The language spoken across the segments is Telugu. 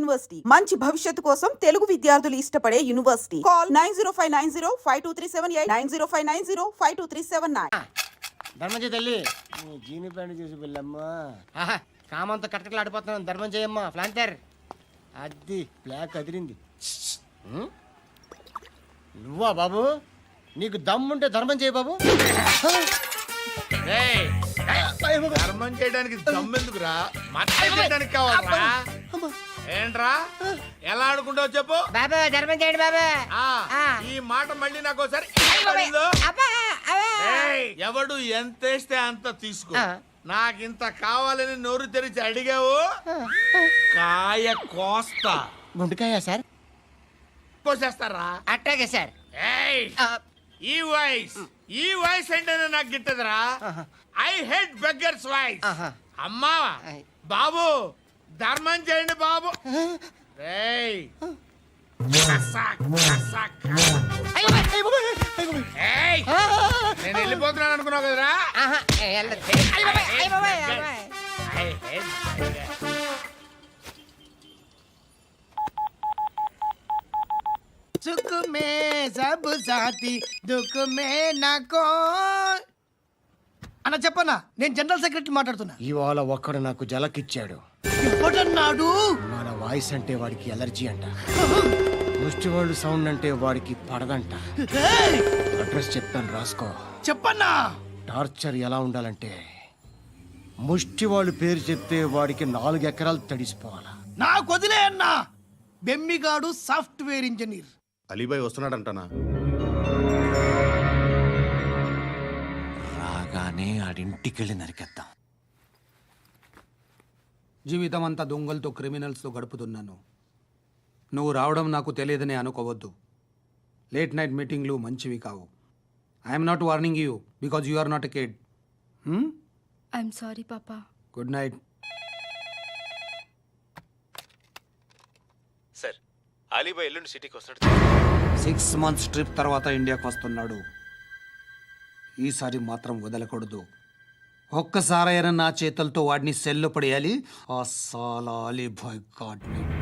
యూనివర్సిటీ. మంచి భవిష్యత్తు కోసం తెలుగు విద్యార్థులు ఇష్టపడే university. Call nine zero five nine zero five two three seven eight nine zero five nine zero five two three seven nine. ధర్మం చేయి తల్లి. జీని ప్యాంట్ చూసి వెళ్ళమ్మా కామంతో కటకలు ఆడిపోతున్నాను ధర్మం చేయమ్మా ఫ్లాంటర్ అది బ్లాక్ అదిరింది? నువ్వా బాబు? నీకు దమ్ముంటే ధర్మం చేయి బాబు. ఏయ్, ధర్మం చేయడానికి దమ్మెందుకురా? మచ్చ చేయడానికి కావాలరా? ఏంట్రా? ఎలా ఆడుకుంటావు చెప్పు. బాబా ధర్మం చేయండి బాబా. ఆ, ఆ. ఈ మాట మళ్ళీ నాకు ఒకసారి ఎవడు ఎంత వేస్తే అంత తీసుకో. నాకింత కావాలని నోరు తెరిచి అడిగావు? కాయ కోస్తా. గుండెకాయ సార్? కోసేస్తారా? అట్టాగే సార్. ఈ వాయిస్ ఈ వాయిస్ అంటేనే నాకు గిట్టదురా. I hate beggars voice. అమ్మా బాబు ధర్మం చేయండి బాబు. నేను వెళ్ళిపోతున్నాను అనుకున్నావు కదరా? सुख में सब साथी दुख में ना అన్న చెప్పన్నా నేను జనరల్ సెక్రటరీ మాట్లాడుతున్నా. ఇవాళ ఒక్కడు నాకు జలకిచ్చాడు. ఎవడన్నాడు? మన వాయిస్ అంటే వాడికి ఎలర్జీ అంట. ముష్టి వాళ్ళు సౌండ్ అంటే వాడికి పడదంట. ఏయ్! అడ్రస్ చెప్తాను రాసుకో. చెప్పన్నా? టార్చర్ ఎలా ఉండాలంటే ముష్టి వాళ్ళు పేరు చెప్తే వాడికి నాలుగు ఎకరాలు తడిసిపోవాలా. నాకు వదిలే అన్నా. బెమ్మిగాడు సాఫ్ట్వేర్ ఇంజనీర్. అలీబాయ్ వస్తున్నాడంటనా? రాగానే ఆడింటికెళ్ళి నరికేద్దాం. జీవితం అంతా దొంగలతో క్రిమినల్స్తో గడుపుతున్నాను. నువ్వు రావడం నాకు తెలియదని అనుకోవద్దు. లేట్ నైట్ మీటింగ్లు మంచివి కావు. I'm not warning you because you are not a kid I'm sorry papa good night sir Alibhai ఎల్లుండి సిటీకి వస్తాడు సిక్స్ మంత్స్ ట్రిప్ తర్వాత ఇండియాకి వస్తున్నాడు. ఈసారి మాత్రం వదలకూడదు. ఒక్కసారైనా నా చేతులతో వాడిని సెల్లు పడేయాలి. ఆ సాలా అలీబాయ్ గాడ్ని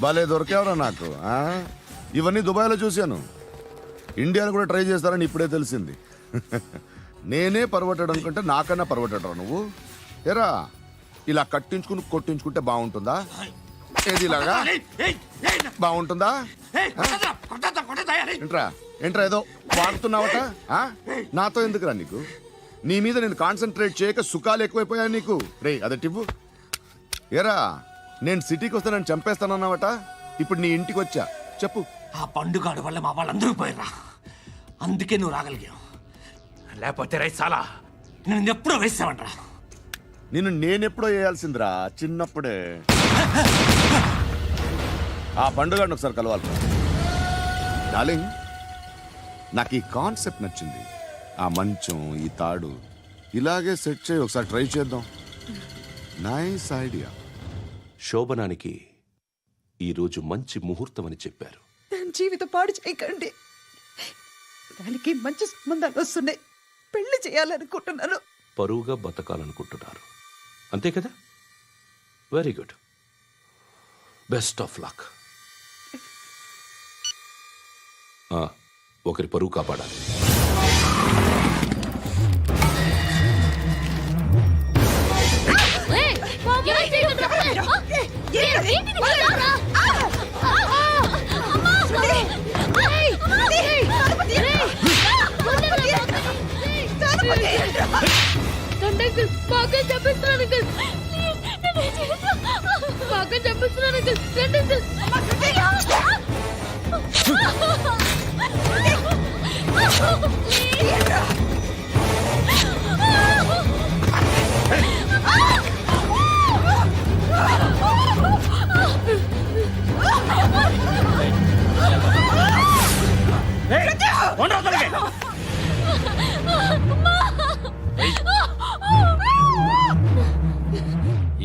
భలే దొరికేవరా నాకు ఆ? ఇవన్నీ దుబాయ్లో చూశాను. ఇండియాలో కూడా ట్రై చేస్తారని ఇప్పుడే తెలిసింది. నేనే పర్వటాడు అనుకుంటే నాకన్నా పర్వటాడరా నువ్వు? ఎరా ఇలా కట్టించుకుని కొట్టించుకుంటే బాగుంటుందా? ఏది ఇలాగా? బాగుంటుందా? ఏంట్రా? ఏంట్రా ఏదో వాడుతున్నావట? నాతో ఎందుకురా నీకు? నీ మీద నేను కాన్సన్ట్రేట్ చేయక సుఖాలు ఎక్కువైపోయా నీకు. రే అదటివ్వు ఏరా నేను సిటీకి వస్తే నన్ను చంపేస్తానన్నావట? ఇప్పుడు నీ ఇంటికి వచ్చా. చెప్పు. ఆ పండుగాడు వల్ల మా వాళ్ళందరూ పోయిర్రా. అందుకే నువ్వు రాగలిగావు. లేకపోతే రైస్ చాలా నేను ఎప్పుడో వేసావంట్రా నిన్ను నేనెప్పుడో వేయాల్సిందిరా చిన్నప్పుడే. ఆ పండుగను ఒకసారి కలవాలి. డార్లింగ్ నాకు ఈ కాన్సెప్ట్ నచ్చింది. ఆ మంచం ఈ తాడు ఇలాగే సెట్ చేయి ఒకసారి ట్రై చేద్దాం. నైస్ ఐడియా శోభనానికి ఈరోజు మంచి ముహూర్తం అని చెప్పారు. దాని జీవితం పాడు చేయకండి. దానికి మంచి సంబంధాలు వస్తున్నాయి. పెళ్ళి చేయాలనుకుంటున్నాను. పరువుగా బతకాలనుకుంటున్నారు అంతే కదా very good best of luck ఒకరి పరువు కాపాడాలి ఏంటి అక్క చెప్పిస్తున్నాను అంకుల్ అంకుల్ రండి అంకుల్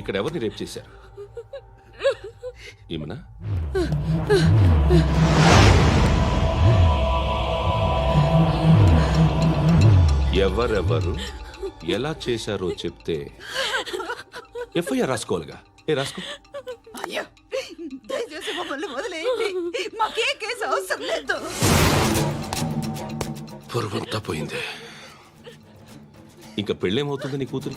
ఇక్కడ ఎవరిని రేప్ చేశారు? ఈమెనా ఎవరెవరు ఎలా చేశారో చెప్తే ఎఫ్ఐఆర్ రాసుకోవాలిగా. ఏ రాసుకో. అయ్యో దయచేసి మమ్మల్ని వదిలేయండి. మాకే కేసు అవసరం లేదు. పొరుగుంతా పోయింది. ఇంకా పెళ్ళేమవుతుంది నీ కూతురు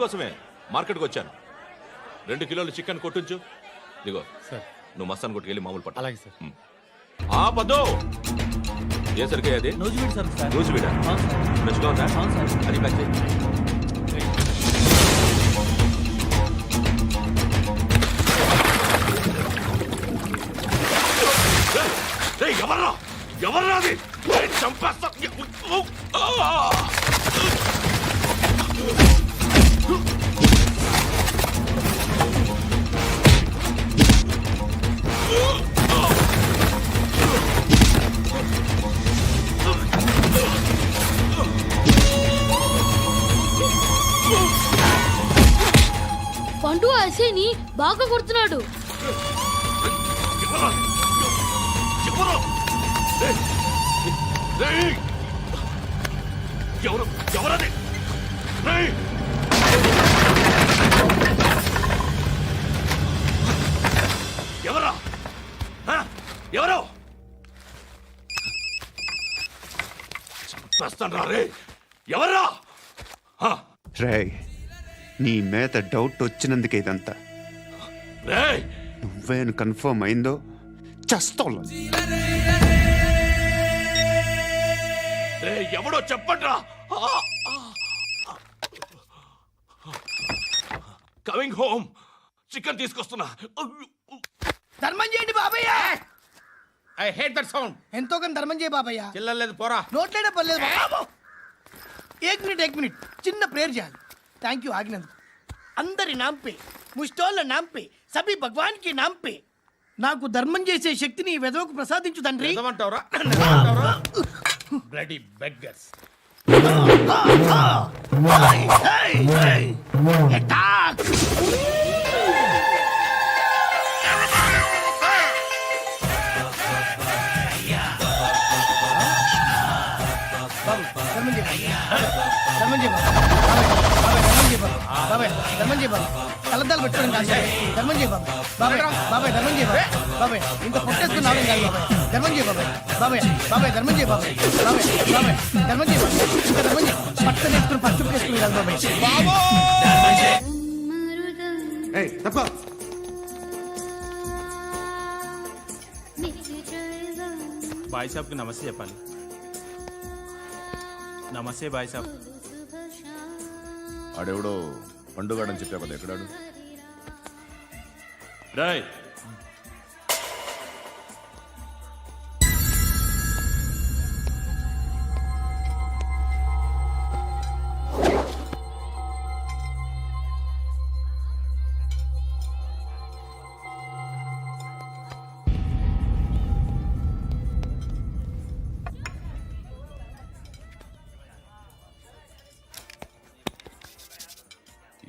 నీకోసమే మార్కెట్కి వచ్చాను. రెండు కిలోలు చికెన్ కొట్టించు. ఇదిగో సార్. నువ్వు మస్తాన్ కొట్టుకెళ్ళి మామూలు పట్ట. అలాగే సార్. ఆపద్దు ఏ సరికే అది? Nuzvid sir sir. రోజు వీడా ఫ్రెష్గా ఉందా? అది ప్యాక్ చేయి. రేయ్, రేయ్, ఎవర్రా? ఎవర్రా అది? చంపేస్తా. ఆ! పండు అసేని బాగా కొడుతున్నాడు ఎవరా? ఎవరు? ఎవరు ఎవరది చంపేస్తాను రే? ఎవరా ఆ, రేయ్ నీ మీద డౌట్ వచ్చినందుకే ఇదంతా. రేయ్ నువ్వేను కన్ఫర్మ్ అయిందో చస్తావు రేయ్, ఎవడో చెప్పండ్రా? కమింగ్ హోమ్ చికెన్ తీసుకొస్తున్నా. ధర్మం చేయండి బాబయ్య! ఐ హేట్ దట్ సౌండ్ ఎంతో కొంత ధర్మం చేయ బాబయ్య. చిల్లలేదు పోరా. నోట్లేనే పర్లేదు ఏక్ మినిట్ ఏక్ మినిట్. చిన్న ప్రేయర్ చేయాలి. థ్యాంక్ యూ ఆగినందుకు. అందరి నాంపే ముష్టోళ్ళ నాంపే సభి భగవాన్కి నాంపే. నాకు ధర్మం చేసే శక్తిని వెదవకు ప్రసాదించు తండ్రి. Bloody beggars Attack! ధర్మం చేయబా బాబాయ్ ధర్మం చేయబాబు తలద్దాలు పెట్టుకోవడం కాదు ధర్మం చేయబాబు బాబాయ్ బాబాయ్ ధర్మం చేయబాబు బాబాయ్ ఇంకా పుట్టేసుకుని రావడం కాదు బాబాయ్ ధర్మం చేయబాబు బాబాయ్ బాబాయ్ ధర్మం చేయబాబు బాబాయ్ బాబాయ్ ధర్మం చేయబాబు ఇంకా ధర్మం చేయ పట్ట నేర్చుకుని పట్టు వేసుకుని కాదు బాబాయ్ తప్ప బాయ్ షాప్కి నమస్తే చెప్పాలి. నమస్తే బాయ్ సాబ్. ఆడెవడో పండుగాడని చెప్పా కదా ఎక్కడాడు? రాయ్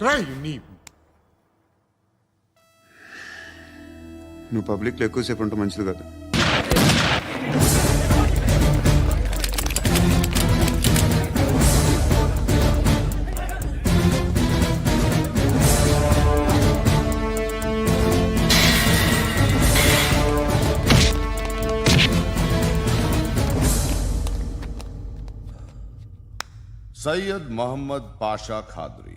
చంపనివ్వను నువ్వు పబ్లిక్లో ఎక్కువసేపు ఉంటే మంచిది కాదు సయ్యద్ మహమ్మద్ పాషా ఖాద్రి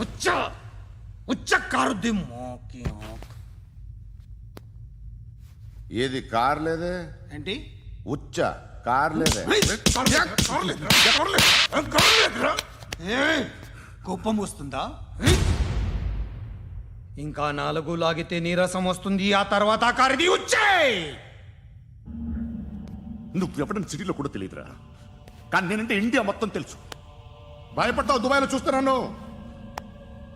ఉచ్చ ఉచ్చ కారుద్ది మోకి. ఆక్. ఏది కార్ లేదే? ఏంటి? ఉచ్చ కార్ లేదే! కోపం వస్తుందా? ఇంకా నాలుగు లాగితే నీరసం వస్తుంది ఆ తర్వాత కారిది వచ్చే నువ్వు ఎప్పుడైనా సిటీలో కూడా తెలియదురా. కానీ నేనంటే ఇండియా మొత్తం తెలుసు. భయపడతావు దుబాయ్లో చూస్తున్నాను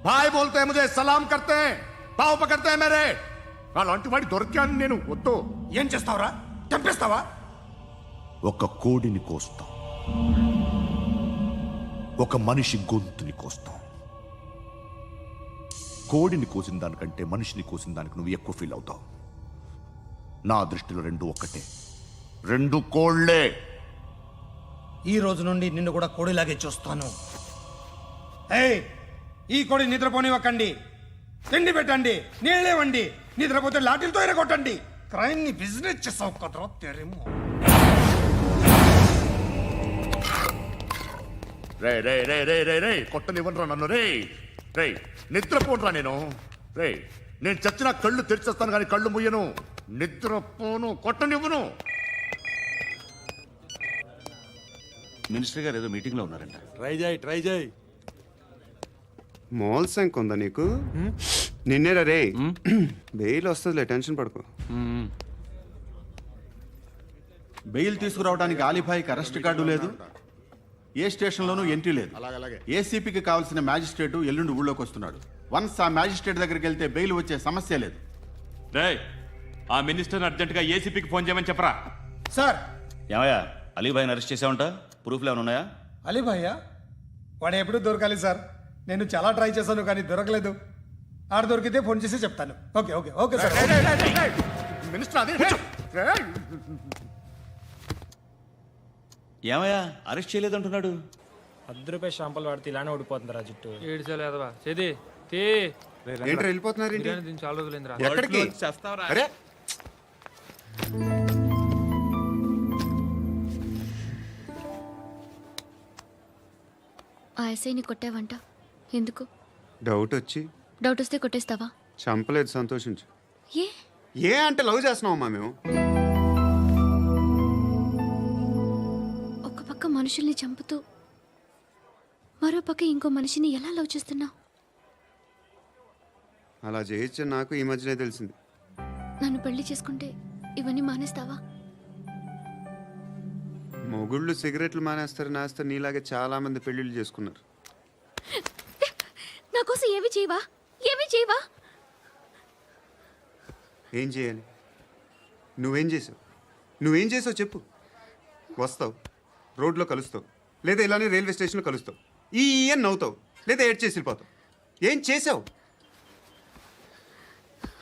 భాయ్ బోల్తే ముజే సలాం కర్తే పావు పకర్తే మేరే. అలాంటి వాడి దొరికాను నేను వద్దు. ఏం చేస్తావురా? చంపేస్తావా? ఒక కోడిని కోస్తాం. ఒక మనిషి గొంతుని కోస్తాం. కోడిని కోసిన దానికంటే మనిషిని కోసిన దానికి నువ్వు ఎక్కువ ఫీల్ అవుతావు. నా దృష్టిలో రెండు ఒక్కటే. రెండు కోళ్ళే ఈ రోజు నుండి నిన్ను కూడా కోడిలాగే చూస్తాను. ఏయ్ ఈ కోడి నిద్రపోనివ్వకండి. తిండి పెట్టండి నీళ్ళేవండి నిద్రపోతే లాఠీలతో ఎరగొట్టండి క్రైమ్ని బిజినెస్ చేసావు కదరా తెరేమో. రే రే రే రే రే రే కొట్టనివ్వనరా నన్ను రే రే నిద్రపోనరా నేను. రే నేను చచ్చిన కళ్ళు తెరిచేస్తాను కానీ కళ్ళు ముయ్యను నిద్రపోను కొట్టనివ్వను. మినిస్టర్ గారు ఏదో మీటింగ్లో ఉన్నారంట. ట్రై చేయి ట్రై చేయి. మోల్ సంక్ ఉందా నీకు? నిన్నేరా రే. బెయిల్ వస్తుందిలే టెన్షన్ పడుకో. బెయిల్ తీసుకురావడానికి ఆలిభాయికి అరెస్ట్ కార్డు లేదు ఏ స్టేషన్లోనూ ఎంట్రీ లేదు. ఏసీపీకి కావాల్సిన మ్యాజిస్ట్రేటు ఎల్లుండి ఊళ్ళోకి వస్తున్నాడు. వన్స్ ఆ మ్యాజిస్ట్రేట్ దగ్గరికి వెళ్తే బెయిల్ వచ్చే సమస్య లేదు. రే ఆ మినిస్టర్ అర్జెంట్గా ఏసీపీకి ఫోన్ చేయమని చెప్పరా. సార్! ఏమయ్యా అలీభాయిని అరెస్ట్ చేసా ఉంటా ప్రూఫ్లు ఏమైనా ఉన్నాయా? అలీ భయ్యా వాడు ఎప్పుడు దొరకాలి సార్. నేను చాలా ట్రై చేశాను కానీ దొరకలేదు. ఆడ దొరికితే ఫోన్ చేసి చెప్తాను. Okay okay okay sir. Minister అదే. ఏమయ్యా అరెస్ట్ చేయలేదంటున్నాడు. పది రూపాయలు షాంపూలు వాడితే ఇలానే ఓడిపోతుందిరా జుట్టు. ఏడ్చలేదవా చేది తీ. వెళ్ళిపోతున్నారు దీన్ని చాలా రోజులైందిరా. ఎక్కడికి? అరే! ఆ ఎస్ఐని కొట్టావంట. ఎందుకు? డౌట్ వచ్చి. డౌట్ వస్తే కొట్టేస్తావా? చంపలేదు సంతోషించు. ఏ? ఏ అంటే లవ్ చేస్తున్నామమ్మా మేము? ఒక పక్క మనుషుల్ని చంపుతూ మరో పక్క ఇంకో మనిషిని ఎలా లవ్ చేస్తున్నావు? అలా చేయొచ్చు నాకు ఈ మధ్యనే తెలిసింది. నన్ను పెళ్ళి చేసుకుంటే ఇవన్నీ మానేస్తావా? మొగుళ్ళు సిగరెట్లు మానేస్తారు నేస్తారు నీలాగే చాలా మంది పెళ్ళిళ్ళు చేసుకున్నారు. నా కోసం ఏమి చేయవా? ఏమి చేయవా? ఏం చేయాలి? నువ్వేం చేసావు? నువ్వేం చేసావు చెప్పు. వస్తావు రోడ్లో కలుస్తావు లేదా ఇలానే రైల్వే స్టేషన్లో కలుస్తావు. ఈ అని నవ్వుతావు లేదా ఏడ్ చేసి వెళ్ళిపోతావు ఏం చేసావు?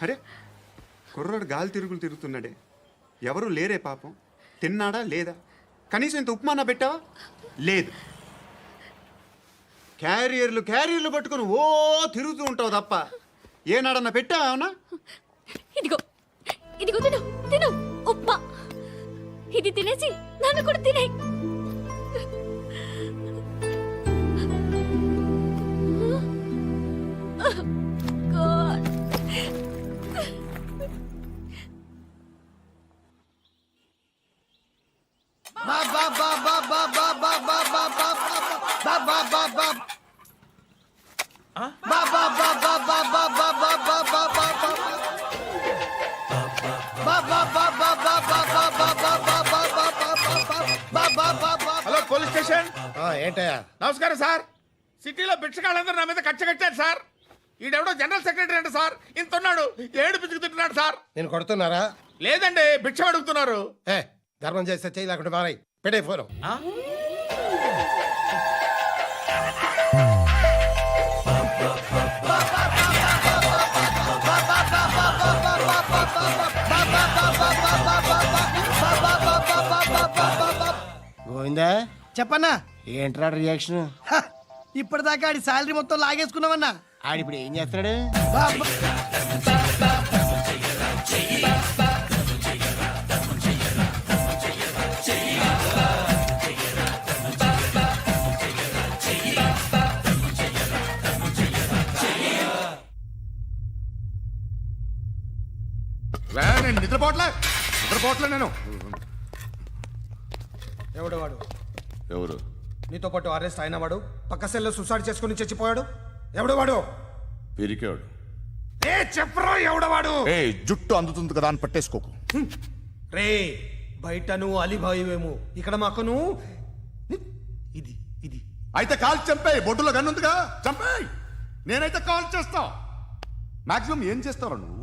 అరే కుర్రాడు గాలి తిరుగులు తిరుగుతున్నాడే. ఎవరు లేరే పాపం? తిన్నాడా లేదా? కనీసం ఇంత ఉప్మానా పెట్టావా? లేదు. క్యారియర్లు క్యారియర్లు పట్టుకొని ఓ తిరుగుతూ ఉంటావు తప్ప. ఏనాడన్నా పెట్టావా అవునా ఇదిగో ఇదిగో తిను తిను ఉప్మా. ఇది తినేసి నన్ను కూడా తినే. హలో పోలీస్ స్టేషన్ ఏంటయ్యా నమస్కారం సార్ సిటీలో భిక్షకాళ్ళందరూ నా మీద కచ్చ కట్టారు సార్ ఈడెవడో జనరల్ సెక్రటరీ అంట సార్ ఇంత ఉన్నాడు ఏడు పిచ్చుకు తింటున్నాడు సార్ నేను కొడుతున్నారా లేదండి భిక్ష అడుగుతున్నారు ఏ ధర్మం చేస్తే చేయి లేకుండా మారాయి. పెట్టే ఫోను. గోవిందా? చెప్పన్నా. ఏంట్రా రియాక్షన్? హ, ఇప్పటిదాకా ఆడి శాలరీ మొత్తం లాగేసుకున్నావన్నా. ఆడిప్పుడు ఏం చేస్తున్నాడు? నిద్రపోవట్లే నిద్రపోవట్లే నేను. ఎవడు వాడు? ఎవరు? నీతో పాటు అరెస్ట్ అయిన వాడు పక్క సెల్లో సుసైడ్ చేసుకుని చచ్చిపోయాడు. ఎవడు వాడు? పిరికాడు ఏ చెప్పరా ఎవడవాడు ఏ జుట్టు అందుతుంది కదా అని పట్టేసుకోకు. రే బయట నువ్వు అలీబాయివేమో ఇక్కడ మాకు నువ్వు ఇది ఇది. అయితే కాల్ చంపేయి బొడ్డులో గన్నుందిగా చంపేయి! నేనైతే కాల్ చేస్తా. మాక్సిమం ఏం చేస్తావు నువ్వు?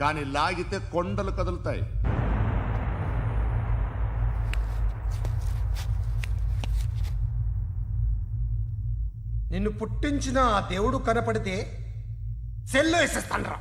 కానీ లాగితే కొండలు కదులుతాయి. నిన్ను పుట్టించిన ఆ దేవుడు కనపడితే సెల్లో వేసేస్తాను రా